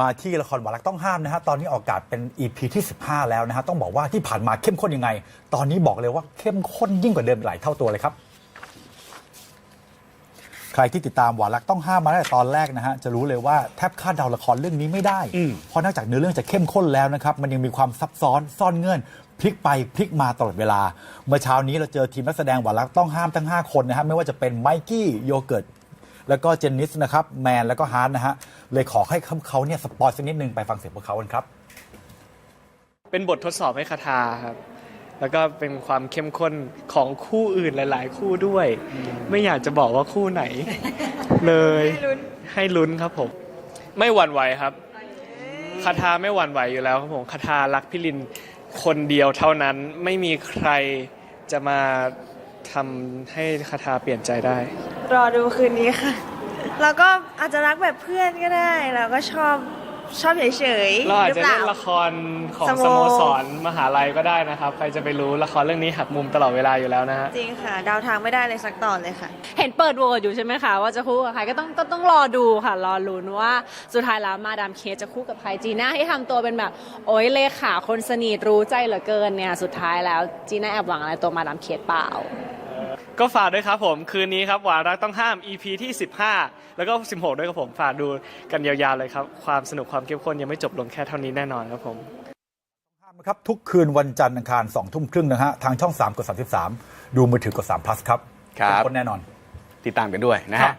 มาที่ละครหวานรักต้องห้ามนะฮะตอนนี้ออกอากาศเป็น EP ที่ 15 แล้วนะฮะต้องบอกว่าที่ผ่านมาเข้มข้นยังไง ตอนนี้บอกเลยว่าเข้มข้นยิ่งกว่าเดิมหลายเท่าตัวเลยครับ ใครที่ติดตามหวานรักต้องห้ามมาตั้งแต่ตอนแรกนะฮะจะรู้เลยว่าแทบคาดเดาละครเรื่องนี้ไม่ได้ เพราะนอกจากเนื้อเรื่องจะเข้มข้นแล้วนะครับมันยังมีความซับซ้อนซ่อนเงื่อนพลิกไปพลิกมาตลอดเวลา เมื่อเช้านี้เราเจอทีมนักแสดงหวานรักต้องห้ามทั้ง 5 คนนะฮะไม่ว่าจะเป็นไมกี้โยเกิร์ต แล้วก็เจนนิสนะครับแมนแล้วก็ฮาร์ดนะฮะเลยขอให้เขาเนี่ยสปอยสักนิดนึงไปฟังเสียงพวกเขากันครับ เป็นบททดสอบให้คาทาครับแล้วก็เป็นความเข้มข้นของคู่อื่นหลาย ๆ คู่ด้วย ไม่อยากจะบอกว่าคู่ไหน เลยให้ลุ้นครับผม ไม่หวั่นไหวครับคาทาไม่หวั่นไหวอยู่แล้วครับผมคาทารักพี่ลินคนเดียวเท่านั้นไม่มีใครจะมาทำให้คาทาเปลี่ยนใจได้ รอดูคืนนี้ค่ะ แล้วก็อาจจะรักแบบเพื่อนก็ได้ แล้วก็ชอบชอบเฉยๆเราอาจหรือจะเปเล่ล่านละครของสสโมโมสรมหาลัยก็ได้นะครับ ใครจะไปรู้ละครเรื่องนี้หักมุมตลอดเวลาอยู่แล้วนะฮะ จริงค่ะเดาวทางไม่ได้เลยสักตอนเลยค่ะ เห็นเปิดโหวตอยู่ใช่ไหมคะ ว่าจะคู่กับใครก็ต้องต้องต้องรอดูค่ะ รอลุ้นว่าสุดท้ายแล้วมาดามเคสจะคู่กับใครจีน่าที่ทำตัวเป็นแบบ โอ๊ยเลขาคนสนิทรู้ใจเหลือเกินเนี่ย สุดท้ายแล้วจีน่าแอบหวังอะไรตัวมาดามเคสเปล่า ก็ฝากด้วยครับผมคืนนี้ครับหวานรักต้องห้าม EP ที่ 15 แล้วก็ 16 ด้วยครับผมฝากดูกันยาวๆเลยครับความสนุกความเข้มข้นยังไม่จบลงแค่เท่านี้แน่นอนครับผมนะครับทุกคืนวันจันทร์อังคาร2ทุ่มครึ่งนะฮะทางช่อง 3 กด 33 ดูมือถือ กด3 plus ครับครับเข้มข้นแน่นอน ติดตามกันด้วยนะครัฮะบ